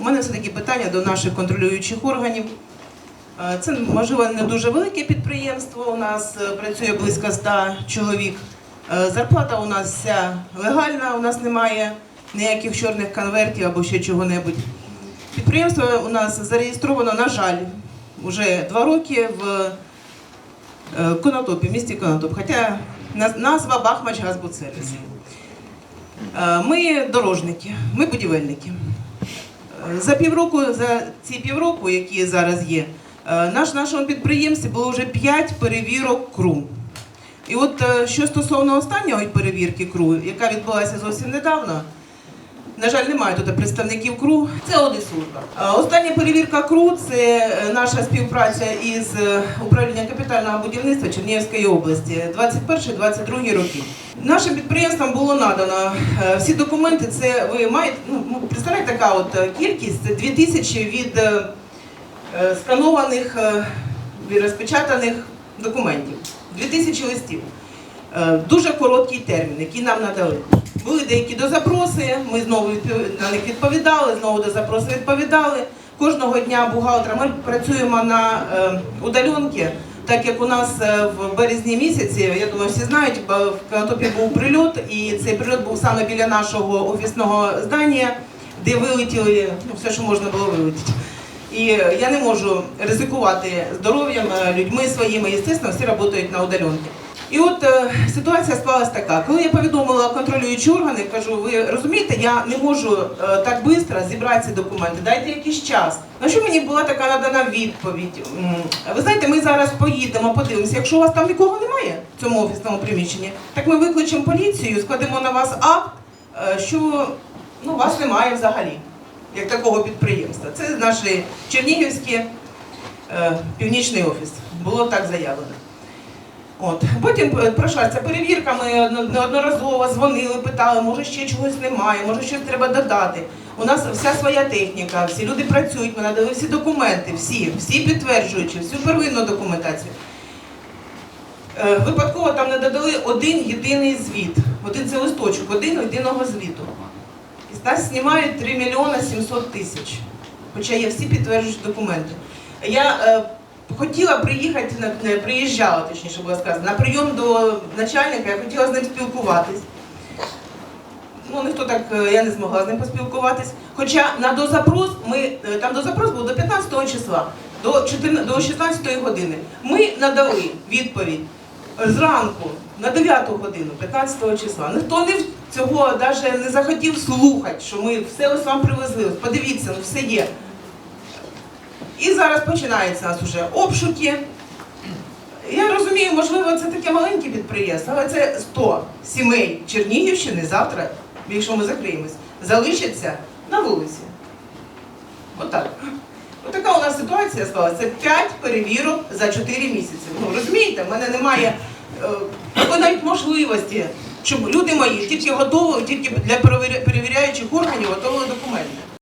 У мене все таки питання до наших контролюючих органів. Е, Це можливо не дуже велике підприємство. У нас е, працює близько 100 чоловік. Е, Зарплата у нас вся легальна, у нас немає ніяких чорних конвертів або ще чого-небудь. Підприємство у нас зареєстровано, на жаль, вже два роки в Конотопі, в місті Конотоп. Хоча назва Бахмач Газбудсервіс. Ми дорожники, ми будівельники. За півроку, за ці півроку, які зараз є, е, наш нашому підприємстві було вже 5 перевірок КРУ. І от е, що стосовно останньої перевірки КРУ, яка відбулася зовсім недавно, на жаль, немає тут представників КРУ. Це Одесурка. Е, Остання перевірка КРУ це наша співпраця із управлінням капітального будівництва Чернігівської області 21-22 роки. Нашим підприємствам було надано е, всі документи. Це ви маєте ну, ну, представляєте, така от е, кількість це 2000 від е, сканованих і розпечатаних документів. 2000 листів. Дуже короткий термін, який нам надали. Були деякі дозапроси, ми знову на них відповідали, знову до запроси відповідали. Кожного дня бухгалтера ми працюємо на удаленки, так як у нас е, в березні місяці, я думаю, всі знають, в Конотопі був прильот, і цей прильот був саме біля нашого офісного здання, де вилетіли ну, все, що можна було вилетіти. І я не можу ризикувати здоров'ям, е, людьми своїми, звісно, всі працюють на удаленці. І от е, ситуація склалась така. Коли я повідомила контролюючі органи, кажу, ви розумієте, я не можу е, так швидко зібрати ці документи, дайте якийсь час. На що мені була така надана відповідь? Ви знаєте, ми зараз поїдемо, подивимося, якщо у вас там нікого немає в цьому офісному приміщенні, так ми викличемо поліцію, складемо на вас акт, е, що ну, вас немає взагалі, як такого підприємства. Це наш Чернігівський е, північний офіс. Було так заявлено. От. Потім е, пройшла ця перевірка, ми неодноразово дзвонили, питали, може ще чогось немає, може щось треба додати. У нас вся своя техніка, всі люди працюють, ми надали всі документи, всі, всі підтверджуючи, всю первинну документацію. Е, Випадково там не додали один єдиний звіт, один це листочок, один єдиного звіту. І нас знімають 3 мільйони 700 тисяч, хоча є всі підтверджуючі документи. Я е, хотіла приїхати, не приїжджала, точніше було сказано, на прийом до начальника, я хотіла з ним спілкуватись. Ну, ніхто так, е, я не змогла з ним поспілкуватись. Хоча на дозапрос, ми, е, там дозапрос був до 15 числа, до, 14, до 16 години. Ми надали відповідь зранку на 9 годину, 15 числа. Ніхто не цього навіть не захотів слухати, що ми все ось вам привезли. Подивіться, ну все є. І зараз починаються у нас вже обшуки. Я розумію, можливо, це таке маленьке підприємство, але це 100 сімей Чернігівщини завтра, якщо ми закриємось, залишаться на вулиці. Отак. Отака у нас ситуація склалася. Це 5 перевірок за 4 місяці. Ну розумієте, в мене немає е, навіть можливості, щоб люди мої тільки готові, тільки для перевіряючих органів готовили документи.